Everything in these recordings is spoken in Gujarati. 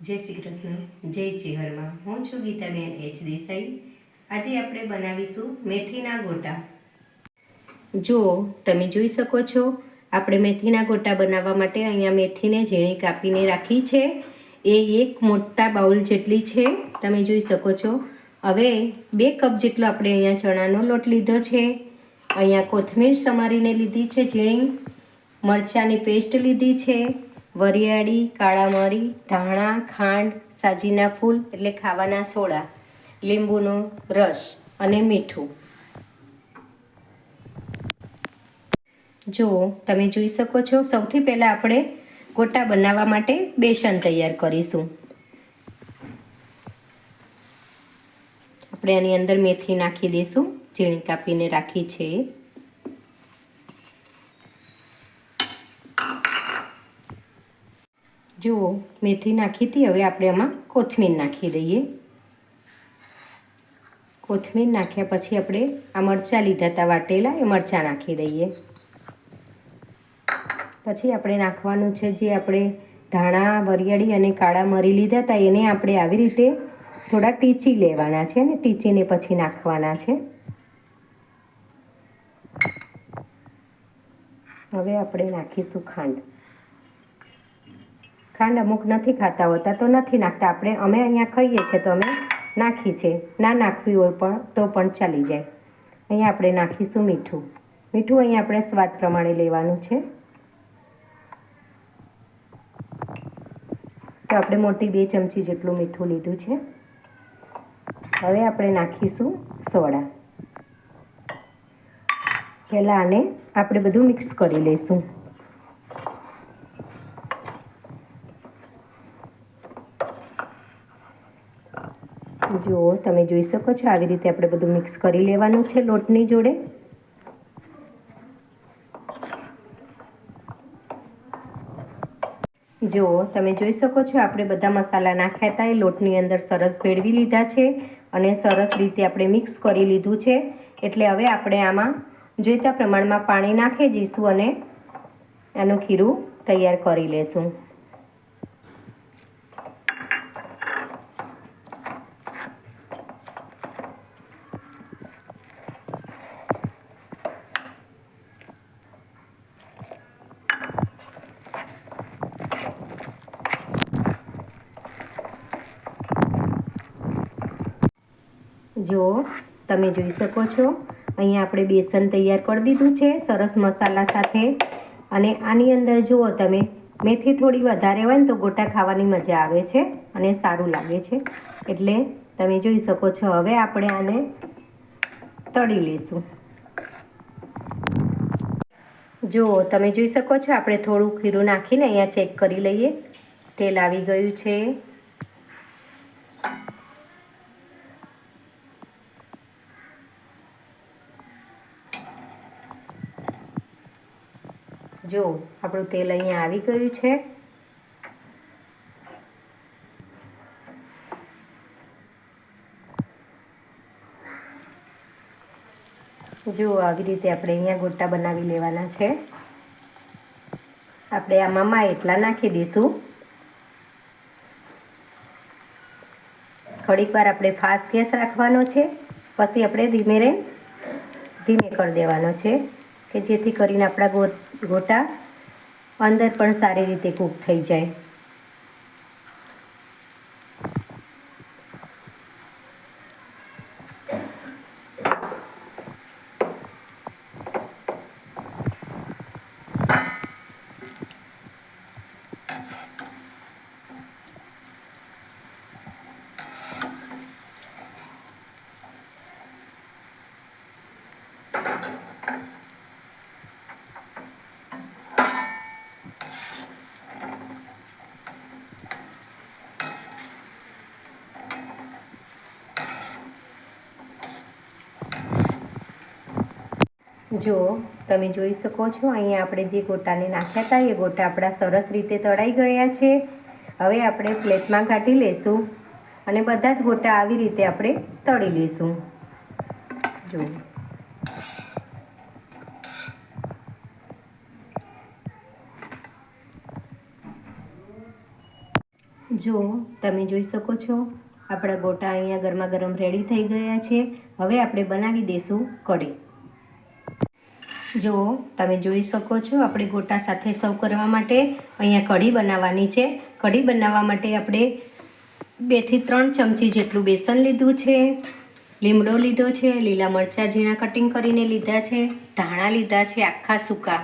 જય શ્રી કૃષ્ણ. જય ચેહરમાં હું છું ગીતાબેન એચ દેસાઈ. આજે આપણે બનાવીશું મેથીના ગોટા. જુઓ, તમે જોઈ શકો છો, આપણે મેથીના ગોટા બનાવવા માટે અહીંયા મેથીને ઝીણી કાપીને રાખી છે. એ એક મોટા બાઉલ જેટલી છે, તમે જોઈ શકો છો. હવે બે કપ જેટલો આપણે અહીંયા ચણાનો લોટ લીધો છે. અહીંયા કોથમીર સમારીને લીધી છે ઝીણી. મરચાંની પેસ્ટ લીધી છે. વરિયાળી કાળા મરી ધાણા, ખાંડ, સાજીના ફૂલ એટલે ખાવાના સોડા, લીંબુનો રસ અને મીઠું. જુઓ તમે જોઈ શકો છો, સૌથી પહેલાં આપણે ગોટા બનાવવા માટે બેસન તૈયાર કરીશું. આપણે આની અંદર મેથી નાખી દઈશું, ઝીણી કાપીને રાખી છે. જુઓ, મેથી નાખી હતી, હવે આપણે આમાં કોથમીર નાખી દઈએ. કોથમીર નાખ્યા પછી આપણે આ મરચાં લીધા હતા વાટેલા, એ મરચાં નાખી દઈએ. પછી આપણે નાખવાનું છે જે આપણે ધાણા, વરિયાળી અને કાળા મરી લીધા હતા, એને આપણે આવી રીતે થોડા ટીચી લેવાના છે અને ટીચીને પછી નાખવાના છે. હવે આપણે નાખીશું ખાંડ. ખાંડ અમુક નથી ખાતા હોતા તો નથી નાખતા. આપણે અમે અહીંયા ખાઈએ છીએ તો અમે નાખી છે. ના નાખવી હોય પણ તો પણ ચાલી જાય. અહીંયા આપણે નાખીશું મીઠું. મીઠું અહીંયા આપણે સ્વાદ પ્રમાણે લેવાનું છે. તો આપણે મોટી બે ચમચી જેટલું મીઠું લીધું છે. હવે આપણે નાખીશું સોડા. પહેલાં આને આપણે બધું મિક્સ કરી લઈશું. જુઓ તમે જોઈ શકો છો, આવી રીતે આપણે બધું મિક્સ કરી લેવાનું છે લોટની જોડે. જુઓ તમે જોઈ શકો છો, આપણે બધા મસાલા નાખ્યા હતા, એ લોટની અંદર સરસ ભેળવી લીધા છે અને સરસ રીતે આપણે મિક્સ કરી લીધું છે. એટલે હવે આપણે આમાં જોઈતા પ્રમાણમાં પાણી નાખી દઈશું અને આનું ખીરું તૈયાર કરી લેશું. જુઓ તમે જોઈ શકો છો, અહીંયા આપણે બેસન તૈયાર કરી દીધું છે, સરસ મસાલા સાથે. અને આની અંદર જુઓ તમે, મેથી થોડી વધારે હોય ને તો ગોટા ખાવાની મજા આવે છે અને સારું લાગે છે. એટલે તમે જોઈ શકો છો, હવે આપણે આને તળી લઈશું. જુઓ, તમે જોઈ શકો છો, આપણે થોડું ખીરું નાખીને અહીંયા ચેક કરી લઈએ. તેલ આવી ગયું છે. જો, આપણું તેલ અહીંયા આવી ગયું છે. જો, આવી રીતે આપણે અહીંયા ગોટા બનાવી લેવાના છે. આપણે આમાં એટલા નાખી દઈશું. થોડીક વાર આપણે ફાસ્ટ ગેસ રાખવાનો છે. પછી આપણે ધીમે ધીમે કરી દેવાનો છે. કે જેથી કરીને આપણા ગોટા અંદર પણ સારી રીતે કૂક થઈ જાય. જો, તમે જોઈ શકો છો, અહીંયા આપણે જે ગોટાને નાખ્યા હતા એ ગોટા આપણા સરસ રીતે તળાઈ ગયા છે. હવે આપણે પ્લેટમાં કાઢી લઈશું અને બધા જ ગોટા આવી રીતે આપણે તળી લઈશું જો. જો, તમે જોઈ શકો છો, આપણા ગોટા અહીંયા ગરમા ગરમ રેડી થઈ ગયા છે. હવે આપણે બનાવી દઈશું કઢી. જો તમે જોઈ શકો છો, આપણે ગોટા સાથે સર્વ કરવા માટે અહીંયા કઢી બનાવવાની છે. કઢી બનાવવા માટે આપણે બેથી ત્રણ ચમચી જેટલું બેસન લીધું છે, લીમડો લીધો છે, લીલા મરચાં ઝીણા કટિંગ કરીને લીધા છે, ધાણા લીધા છે, આખા સૂકા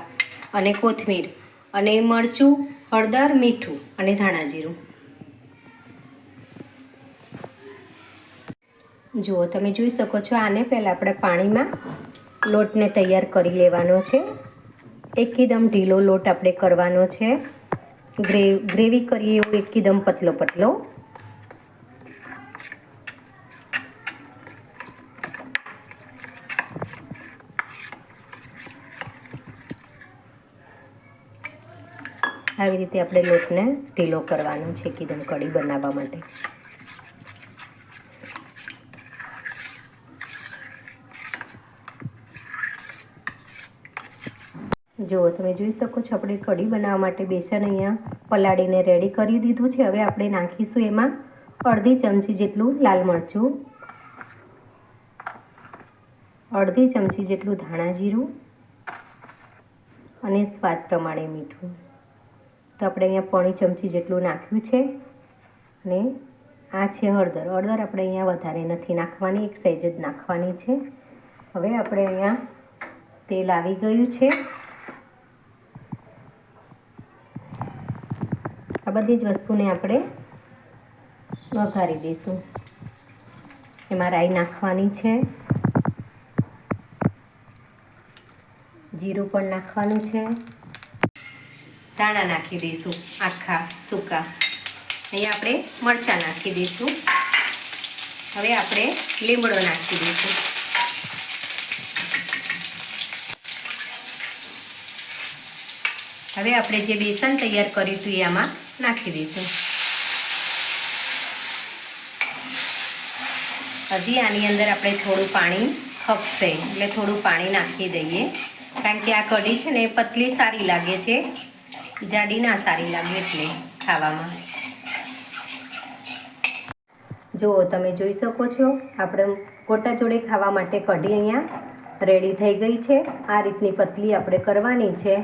અને કોથમીર અને મરચું, હળદર, મીઠું અને ધાણા જીરું. જુઓ, તમે જોઈ શકો છો, આને પહેલાં આપણે પાણીમાં લોટને તૈયાર કરી લેવાનો છે. એકદમ ઢીલો લોટ આપણે કરવાનો છે. ગ્રે, ગ્રેવી કરીએ એવો એકદમ પતલો પતલો. આવી રીતે આપણે લોટને ઢીલો કરવાનો છે એકદમ કઢી બનાવવા માટે. જુઓ, તમે જોઈ શકો છો આપણે કઢી બનાવવા માટે બેસન અહીંયા પલાળીને રેડી કરી દીધું છે. હવે આપણે નાખીશું એમાં અડધી ચમચી જેટલું લાલ મરચું, અડધી ચમચી જેટલું ધાણા જીરું અને સ્વાદ પ્રમાણે મીઠું. તો આપણે અહીંયા પોણી ચમચી જેટલું નાખ્યું છે અને આ છે હળદર. હળદર આપણે અહીંયા વધારે નથી નાખવાની, એક સહેજ જ નાખવાની છે. હવે આપણે અહીંયા તેલ આવી ગયું છે. આ બધી જ વસ્તુને આપણે વઘારી દઈશું. એમાં રાઈ નાખવાની છે. જીરું પણ નાખવાનું છે. ધાણા નાખી દઈશું આખા સૂકા. અહીંયા આપણે મરચાં નાખી દઈશું. હવે આપણે લીમડો નાખી દઈશું. હવે આપણે જે બેસન તૈયાર કર્યું હતું એ આમાં નાખી દઈશું હજી આની અંદર આપણે થોડું પાણી ખપશે એટલે થોડું પાણી નાખી દઈએ. કારણ કે આ કઢી છે ને પતલી સારી લાગે છે. જાડી ના સારી લાગે એટલે ખાવામાં. જુઓ, તમે જોઈ શકો છો, આપણે ગોટા જોડે ખાવા માટે કઢી અહીંયા રેડી થઈ ગઈ છે. આ રીતની પતલી આપણે કરવાની છે.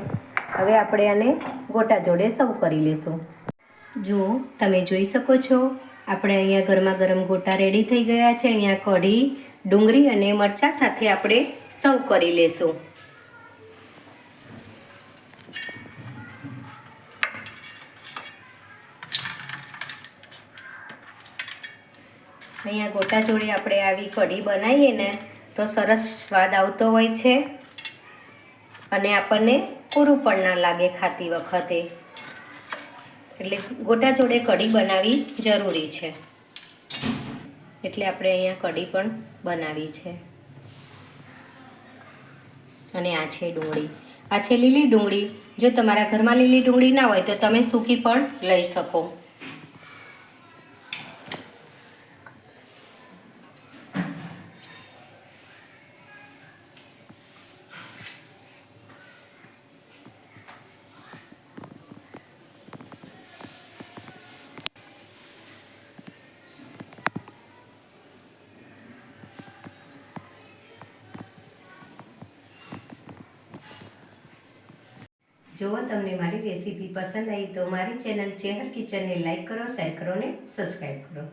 હવે આપણે આને ગોટા જોડે સર્વ કરી લઈશું જુઓ, તમે જોઈ શકો છો, આપણે અહીંયા ગરમા ગરમ ગોટા રેડી થઈ ગયા છે. અહીંયા કઢી, ડુંગળી અને મરચાં સાથે આપણે સર્વ કરી લઈશું અહીંયા ગોટા જોડે આપણે આવી કઢી બનાવીએ ને, તો સરસ સ્વાદ આવતો હોય છે. અને આપણને પૂરું પણ ના લાગે ખાતી વખતે. એટલે ગોટા જોડે કઢી બનાવવી જરૂરી છે. એટલે આપણે અહીંયા કઢી પણ બનાવી છે. અને આ છે ડુંગળી. આ છે લીલી ડુંગળી. જો તમારા ઘરમાં લીલી ડુંગળી ના હોય તો તમે સૂકી પણ લઈ શકો. જો તમને મારી રેસીપી પસંદ આવી તો મારી ચેનલ ચેહર કિચનને લાઈક કરો, શેર કરો ને સબસ્ક્રાઈબ કરો.